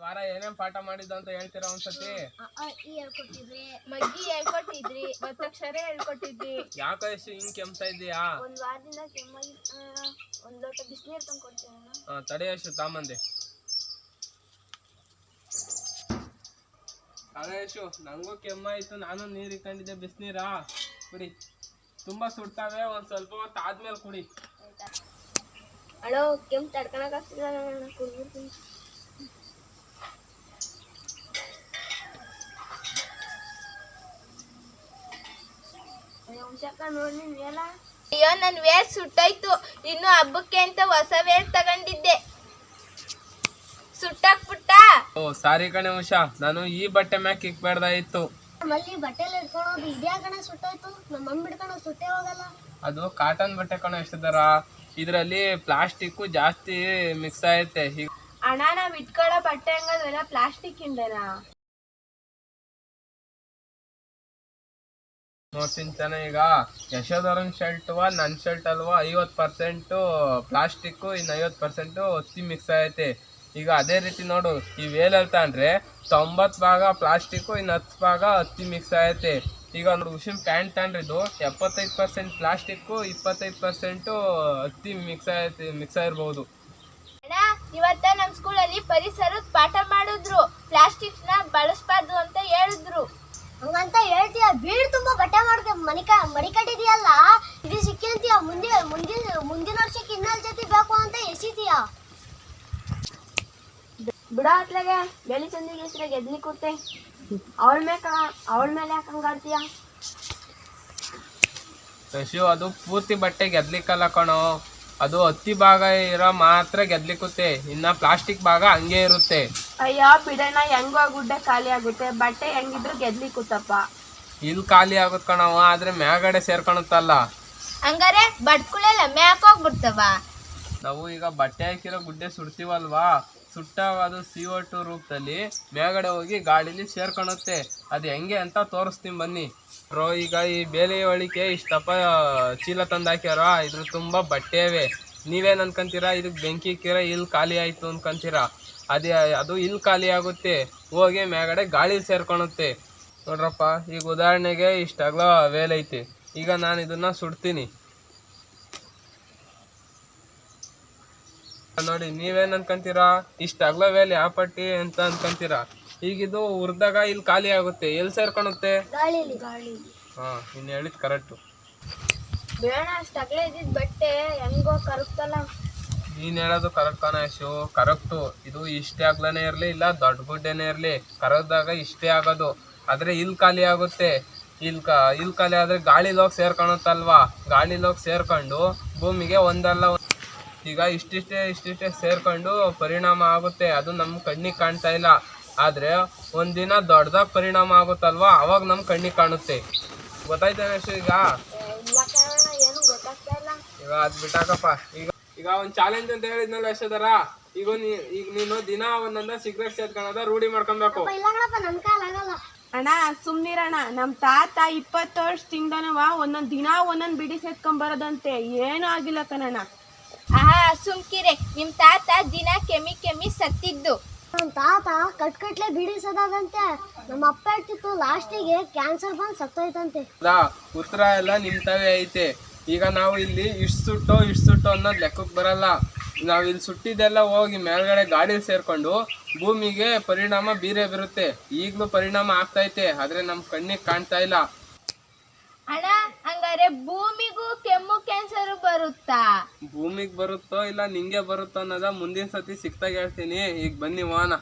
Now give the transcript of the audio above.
ವಾರ ಏನೇನ್ ಪಾಠ ಮಾಡಿದ್ದು ಅಂತ ಹೇಳ್ತೀರಾ ಒಂದ್ಸತಿ? ಹೇಳ್ಕೊಟ್ಟಿದ್ರಿ. ಮಗ್ಗಿ ಹೇಳ್ಕೊಟ್ಟಿದ್ರಿ. ಒತ್ತಕ್ಷರ ಹೇಳ್ಕೊಟ್ಟಿದ್ರಿ. ಯಾಕೋ ಹಿಂಗ್ ಕೆಮ್ತಾ ಇದೀಯಾ ಒಂದ್ ವಾರದಿಂದ ಕೆಮ್ಮಾಗಿ ಒಂದ್ ಲೋಟ ಬಿಸಿನೀರ್ ತಂದ್ಕೊಡ್ತೀನಿ ತಡೆ ಯಶು ತಾಮಂದೆ ಯಶು ನಂಗೂ ಕೆಮ್ಮಾಯ್ತು ನಾನು ನೀರ್ ಇಟ್ಕೊಂಡಿದ್ದೆ ಬಿಸಿನೀರಾ? ಕುಡಿ. ತುಂಬಾ ಸುಡ್ತಾವೆ ಒಂದ್ ಸ್ವಲ್ಪ ಹೊತ್ತು ಆದ್ಮೇಲೆ ಕುಡಿ. ಅಳೋ ಕೆಮ್ಮು ತಡ್ಕೊಳಕ್ ಆಗ್ತಿಲ್ಲ ಕುಡ್ಬಿಡ್ತೀನಿ ಅಯ್ಯೋ ನನ್ ವೇರ್ ಸುಟ್ಟೋಯ್ತು. ಇನ್ನು ಹಬ್ಬಕ್ಕೆ ಅಂತ ಹೊಸ ವೇರ್ ತಗೊಂಡಿದ್ದೆ. ಸುಟ್ಟಾಕ್ಬಿಟ್ಟ. ಓ ಸಾರಿ ಕಣೆ ಉಷಾ. ನಾನು ಈ ಬಟ್ಟೆ ಮ್ಯಾಕ್ ಇಕ್ಬೇಡ್ದಾಯಿತ್ತು ನಮ್ಮಲ್ಲಿ ಬಟ್ಟೆಲಿ ಹಿಡ್ಕೊಳೋದು ಇದ್ಯಾ ಕಣ ಸುಟ್ಟೋಯ್ತು? ನಮ್ಮ ಮಮ್ಮಿ ಹಿಡ್ಕೊಂಡು ಸುಟ್ಟೆ ಹೋಗಲ್ಲ. ಅದು ಕಾಟನ್ ಬಟ್ಟೆ ಕಣ ಎಷ್ಟಿದಾರ ಇದರಲ್ಲಿ ಪ್ಲಾಸ್ಟಿಕ್ ಜಾಸ್ತಿ ಮಿಕ್ಸ್ ಆಗೈತೆ ಹಣ ಅಣ್ಣ ನಾವ್ ಇಟ್ಕೊಳ್ಳೋ ಬಟ್ಟೆ ಹಂಗದ್ರೆಲ್ಲ ಪ್ಲಾಸ್ಟಿಕ್ ಇಂದನಾ? ನೋಡ್ತೀನಿ ತಾನೆ ಈಗ. ಯಶೋಧರನ್ ಶರ್ಟ್ ನನ್ನ ಶರ್ಟ್ ಅಲ್ವಾ, ಐವತ್ತು ಪರ್ಸೆಂಟು ಪ್ಲಾಸ್ಟಿಕ್ಕು ಇನ್ನು ಐವತ್ತು ಪರ್ಸೆಂಟು ಹತ್ತಿ ಮಿಕ್ಸ್ ಆಗೈತೆ. ಈಗ ಅದೇ ರೀತಿ ನೋಡು, ಈ ವೇಲಲ್ಲಿ ತಗೊಂಡ್ರೆ ತೊಂಬತ್ತು ಭಾಗ ಪ್ಲಾಸ್ಟಿಕ್ಕು ಇನ್ನು ಹತ್ತು ಭಾಗ ಹತ್ತಿ ಮಿಕ್ಸ್ ಆಗೈತೆ. ಈಗ ನೋಡು ಉಷಿನ್ ಪ್ಯಾಂಟ್ ತಗೊಂಡ್ರಿದ್ದು ಎಪ್ಪತ್ತೈದು ಪರ್ಸೆಂಟ್ ಪ್ಲಾಸ್ಟಿಕ್ಕು ಇಪ್ಪತ್ತೈದು ಪರ್ಸೆಂಟು ಹತ್ತಿ ಮಿಕ್ಸ್ ಆಗೈತೆ ಮಿಕ್ಸ್ ಆಗಿರ್ಬೋದು. ಇವತ್ತ ನಮ್ ಸ್ಕೂಲಲ್ಲಿ ಪರಿಸರದ ಪಾಠ ಮಾಡಿದ್ರು. ಪ್ಲಾಸ್ಟಿಕ್ನ ಬಳಸಬಾರ್ದು ಅಂತ ಹೇಳಿದ್ರು. ಹಂಗಂತ ಹೇಳ್ತೀಯ ಬೀಡ್ ತುಂಬಾ ಬಟ್ಟೆ ಮಾಡ್ಕ ಮನಿಕ ಕಟ್ಟಿದೀಯಲ್ಲ? ಇದು ಸಿಕ್ಕಿಂತೀಯ ಮುಂದೆ ಮುಂದಿನ ಮುಂದಿನ ವರ್ಷಕ್ಕೆ ಇನ್ನೊಂದ್ ಜೊತೆ ಬೇಕು ಅಂತ ಎಸಿತೀಯ? ಬಿಡ ಅತ್ಲಾಗೆ ಬೆಳಿ ಚಂದಿಗೆ ಹೆಸರು ಗೆದ್ಲಿ ಕೂತೆ. ಅವಳ ಮೇಲೆ ಅವಳ ಮೇಲೆ ಯಾಕೆ ಹಂಗಾಡ್ತೀಯ ಶಶು ಅದು ಪೂರ್ತಿ ಬಟ್ಟೆ ಗೆದ್ಲಿಕ್ಕಲ್ಲ ಕಣೋ. ಅದು ಹತ್ತಿ ಭಾಗ ಇರೋ ಮಾತ್ರ ಗೆದ್ಲಿಕ್ಕುತ್ತೆ ಇನ್ನ ಪ್ಲಾಸ್ಟಿಕ್ ಭಾಗ ಹಂಗೆ ಇರುತ್ತೆ. ಅಯ್ಯೋ ಬಿಡಣ್ಣ ಹೆಂಗೋ ಗುಡ್ಡೆ ಖಾಲಿ ಆಗುತ್ತೆ. ಬಟ್ಟೆ ಹೆಂಗಿದ್ರು ಗೆದ್ಲಿ ಕೂತಪ್ಪ. ಇಲ್ಲಿ ಖಾಲಿ ಆಗುತ್ತೆ ಕಣವ ಆದ್ರೆ ಮ್ಯಾಗಡೆ ಸೇರ್ಕೊಳುತ್ತಲ್ಲ ಹಂಗಾರೆ ಬಟ್ಕುಳೆಲ್ಲ ಮ್ಯಾಕ್ ಹೋಗ್ಬಿಡ್ತವ? ನಾವು ಈಗ ಬಟ್ಟೆ ಹಾಕಿರೋ ಗುಡ್ಡೆ ಸುಡ್ತೀವಲ್ವಾ? ಸುಟ್ಟಾಗ ಅದು ಸಿ ಒ ಟು ರೂಪದಲ್ಲಿ ಮೇಗಡೆ ಹೋಗಿ ಗಾಡೀಲಿ ಸೇರ್ಕೊಳುತ್ತೆ ಅದು ಹೆಂಗೆ ಅಂತ ತೋರಿಸ್ತೀನಿ ಬನ್ನಿ. ರೋ ಈಗ ಈ ಬೇಲೆ ಒಳಿಕೆ ಇಷ್ಟಪ್ಪ ಚೀಲ ತಂದು ಹಾಕ್ಯಾರ ಇದ್ರ ತುಂಬ ಬಟ್ಟೆ ಇವೆ ನೀವೇನು ಅನ್ಕೊಂತೀರಾ? ಇದಕ್ಕೆ ಬೆಂಕಿ ಇಕ್ಕಿರ ಇಲ್ಲಿ ಖಾಲಿ ಆಯಿತು ಅನ್ಕೊಂತೀರಾ? ಅದೇ ಅದು ಇಲ್ಲಿ ಖಾಲಿ ಆಗುತ್ತೆ. ಹೋಗಿ ಮ್ಯಾಗಡೆ ಗಾಳಿ ಸೇರ್ಕೊಳುತ್ತೆ ನೋಡ್ರಪ್ಪ ಈಗ ಉದಾಹರಣೆಗೆ ಇಷ್ಟಾಗ್ಲ ವೇಲ್ ಐತಿ ಈಗ ನಾನು ಇದನ್ನ ಸುಡ್ತೀನಿ. ನೋಡಿ ನೀವೇನು ಅನ್ಕೊಂತೀರಾ? ಇಷ್ಟು ಅಗಲ ವೇಲ್ ಯಾವ ಪಟ್ಟಿ ಅಂತ ಅನ್ಕೊಂತೀರಾ? ಈಗಿದು ಹುರಿದಾಗ ಇಲ್ಲಿ ಖಾಲಿ ಆಗುತ್ತೆ. ಎಲ್ಲಿ ಸೇರ್ಕೊಳುತ್ತೆ ಹಾಂ ಇನ್ನು ಹೇಳಿದ್ ಕರೆಕ್ಟು. ಬೇಡ ಅಷ್ಟಾಗ್ಲೇ ಇದ್ದಿದ್ ಬಟ್ಟೆ ಹೆಂಗೋ ಕರುಗ್ತಲ್ಲ. ನೀನ್ ಹೇಳೋದು ಕರೆಕ್ಟ್ ಶಿವು. ಕರೆಕ್ಟು ಇದು ಇಷ್ಟೇ ಆಗ್ಲೇ ಇರಲಿ ಇಲ್ಲ ದೊಡ್ಡ ಗುಡ್ಡೆನೇ ಇರಲಿ. ಕರಗ್ದಾಗ ಇಷ್ಟೇ ಆಗೋದು. ಆದ್ರೆ ಇಲ್ಲಿ ಖಾಲಿ ಆಗುತ್ತೆ. ಇಲ್ಲಿ ಕಾ ಇಲ್ಲಿ ಖಾಲಿ ಆದ್ರೆ ಗಾಳಿಲಿ ಹೋಗಿ ಸೇರ್ಕೊಳುತ್ತಲ್ವಾ ಗಾಳಿ ಹೋಗಿ ಸೇರ್ಕೊಂಡು ಭೂಮಿಗೆ ಒಂದಲ್ಲ ಈಗ ಇಷ್ಟಿಷ್ಟೇ ಇಷ್ಟಿಷ್ಟೇ ಸೇರ್ಕೊಂಡು ಪರಿಣಾಮ ಆಗುತ್ತೆ. ಅದು ನಮ್ಮ ಕಣ್ಣಿಗೆ ಕಾಣ್ತಾ ಇಲ್ಲ. ಆದ್ರೆ ಒಂದಿನ ದೊಡ್ಡದಾಗಿ ಪರಿಣಾಮ ಆಗುತ್ತಲ್ವಾ? ಅವಾಗ ನಮ್ಮ ಕಣ್ಣಿಗೆ ಕಾಣುತ್ತೆ. ಗೊತ್ತಾಯ್ತಾನೆ ಈಗ? ಈಗ ಅದ್ ಬಿಟ್ಟಾಕಪ್ಪ. ಈಗ ಈಗ ಒಂದ್ ಚಾಲೆಂಜ್ ಅಂತ ಹೇಳಿದ್ನಲ್ಲ ಯಶೋಧರ ಈಗ ಈಗ ನೀನು ದಿನ ಒಂದೊಂದ ಸಿಗರೇಟ್ ಸೇದ್ಕೊಳದ ರೂಢಿ ಮಾಡ್ಕೊಬೇಕು. ಇಲ್ಲ ಕಣಪ್ಪ ನನ್ ಕಾಲ ಆಗಲ್ಲ. ಅಣ್ಣ ಸುಮ್ನಿರಣ್ಣ. ನಮ್ ತಾತ ಇಪ್ಪತ್ತು ವರ್ಷದಿಂದನವ ಒಂದೊಂದ್ ದಿನ ಒಂದೊಂದ್ ಬಿಡಿ ಸೇತ್ಕೊಂಡ್ ಬರೋದಂತೆ ಏನೂ ಆಗಿಲ್ಲ ಕಣಣ್ಣ. ಆಹಾ ಸುಮ್ಕಿರೆ ನಿಮ್ ತಾತ ದಿನ ಕೆಮ್ಮಿ ಕೆಮ್ಮಿ ಸತ್ತಿದ್ದು. ನಮ್ ತಾತ ಕಟ್ಕಟ್ಲೆ ಬಿಡಿಸದಂತೆ ನಮ್ಮ ಅಪ್ಪ ಹೇಳ್ತಿತ್ತು ಲಾಸ್ಟಿಗೆ ಕ್ಯಾನ್ಸರ್ ಬಂದ್ ಸತ್ತೋಯ್ತಂತೆ. ಉತ್ತರ ಎಲ್ಲ ನಿಮ್ ತವೆ ಐತೆ. ಈಗ ನಾವು ಇಲ್ಲಿ ಇಷ್ಟು ಸುಟ್ಟು ಇಷ್ಟು ಸುಟ್ಟು ಅನ್ನೋದು ಲೆಕ್ಕಕ್ಕೆ ಬರಲ್ಲ. ನಾವು ಇಲ್ಲಿ ಸುಟ್ಟಿದ್ದೆಲ್ಲ ಹೋಗಿ ಮೇಲ್ಗಡೆ ಗಾಡಿ ಸೇರ್ಕೊಂಡು ಭೂಮಿಗೆ ಪರಿಣಾಮ ಬೀರೇ ಬೀರುತ್ತೆ. ಈಗಲೂ ಪರಿಣಾಮ ಆಗ್ತೈತೆ ಆದ್ರೆ ನಮ್ ಕಣ್ಣಿಗೆ ಕಾಣ್ತಾ ಇಲ್ಲ. ಅಣ್ಣ ಹಂಗಾರೆ ಭೂಮಿಗೂ ಕೆಮ್ಮು ಕ್ಯಾನ್ಸರ್ ಬರುತ್ತಾ? ಭೂಮಿಗೆ ಬರುತ್ತೋ ಇಲ್ಲ ನಿಂಗೆ ಬರುತ್ತೋ ಅನ್ನೋದ ಮುಂದಿನ ಸತಿ ಸಿಕ್ತಾಗ ಹೇಳ್ತೀನಿ. ಈಗ ಬನ್ನಿ ಹೋಗೋಣ